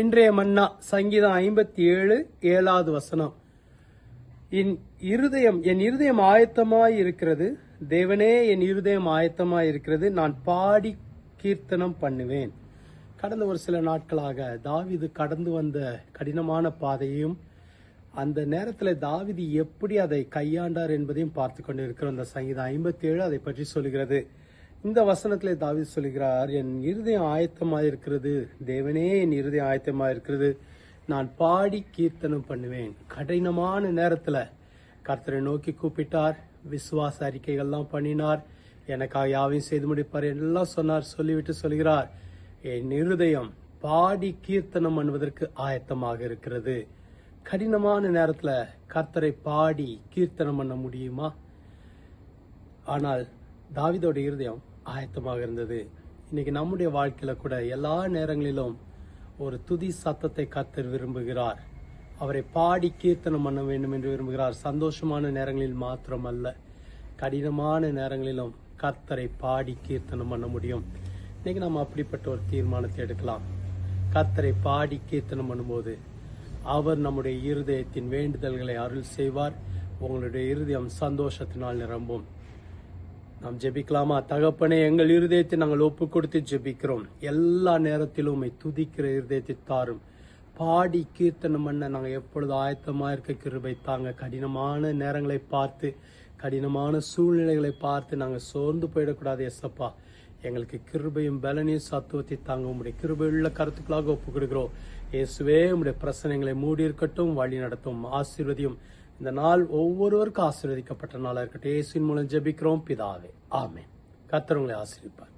இன்றைய மன்னா சங்கீதம் ஐம்பத்தி ஏழு ஏழாவது வசனம். என் இருதயம் என் இருதயம் ஆயத்தமாய் இருக்கிறது தேவனே என் இருதயம் ஆயத்தமாய் இருக்கிறது நான் பாடி கீர்த்தனம் பண்ணுவேன். கடந்த ஒரு சில நாட்களாக தாவிது கடந்து வந்த கடினமான பாதையும் அந்த நேரத்தில் தாவிதி எப்படி அதை கையாண்டார் என்பதையும் பார்த்து கொண்டு இருக்கிறோம் இந்த சங்கீதம் ஐம்பத்தி ஏழு அதை பற்றி சொல்கிறது இந்த வசனத்திலே தாவி சொல்கிறார் என் இருதயம் ஆயத்தமாக இருக்கிறது தேவனே என் இருதயம் ஆயத்தமாக இருக்கிறது நான் பாடி கீர்த்தனம் பண்ணுவேன். கடினமான நேரத்தில் கர்த்தரை நோக்கி கூப்பிட்டார். விசுவாச அறிக்கைகள்லாம் பண்ணினார். எனக்காக யாவையும் செய்து முடிப்பார் எல்லாம் சொன்னார். சொல்லிவிட்டு சொல்கிறார் என் இருதயம் பாடி கீர்த்தனம் பண்ணுவதற்கு ஆயத்தமாக இருக்கிறது. கடினமான நேரத்தில் கர்த்தரை பாடி கீர்த்தனம் பண்ண முடியுமா? ஆனால் தாவிதோட இருதயம் ஆயத்தமாக இருந்தது. இன்னைக்கு நம்முடைய வாழ்க்கையில கூட எல்லா நேரங்களிலும் ஒரு துதி சத்தத்தை கத்தர் விரும்புகிறார். அவரை பாடி கீர்த்தனம் பண்ண வேண்டும் என்று விரும்புகிறார். சந்தோஷமான நேரங்களில் மாத்திரமல்ல கடினமான நேரங்களிலும் கர்த்தரை பாடி கீர்த்தனம் பண்ண முடியும். இன்னைக்கு நம்ம அப்படிப்பட்ட ஒரு தீர்மானத்தை எடுக்கலாம். கர்த்தரை பாடி கீர்த்தனம் பண்ணும்போது அவர் நம்முடைய இருதயத்தின் வேண்டுதல்களை அருள் செய்வார். உங்களுடைய இருதயம் சந்தோஷத்தினால் நிரம்பும். நாம் ஜெபிக்கலாமா? தகப்பனே எங்கள் இருதயத்தை நாங்கள் ஒப்பு கொடுத்து ஜெபிக்கிறோம். எல்லா நேரத்திலும் துதிக்கிற இருதயத்தை தாரும். பாடி கீர்த்தனம் பண்ண நாங்கள் எப்பொழுது ஆயத்தமாக இருக்க கிருபை தாங்க. கடினமான நேரங்களை பார்த்து கடினமான சூழ்நிலைகளை பார்த்து நாங்கள் சோர்ந்து போயிடக்கூடாது எஸ்அப்பா எங்களுக்கு கிருபையும் பலனையும் சத்துவத்தை தாங்க. உங்களுடைய கிருபையுள்ள கருத்துக்களாக ஒப்பு கொடுக்கிறோம் இயேசுவே உங்களுடைய பிரச்சனைகளை மூடி இருக்கட்டும் வழி நடத்தும் ஆசீர்வதியும் இந்த நாள் ஒவ்வொருவருக்கும் ஆசீர்வதிக்கப்பட்ட நாளாக இருக்கட்டும். இயேசுவின் மூலம் ஜெபிக்கிறோம். பிதாவே. ஆமே கத்தர் உங்களை ஆசீர்விப்பார்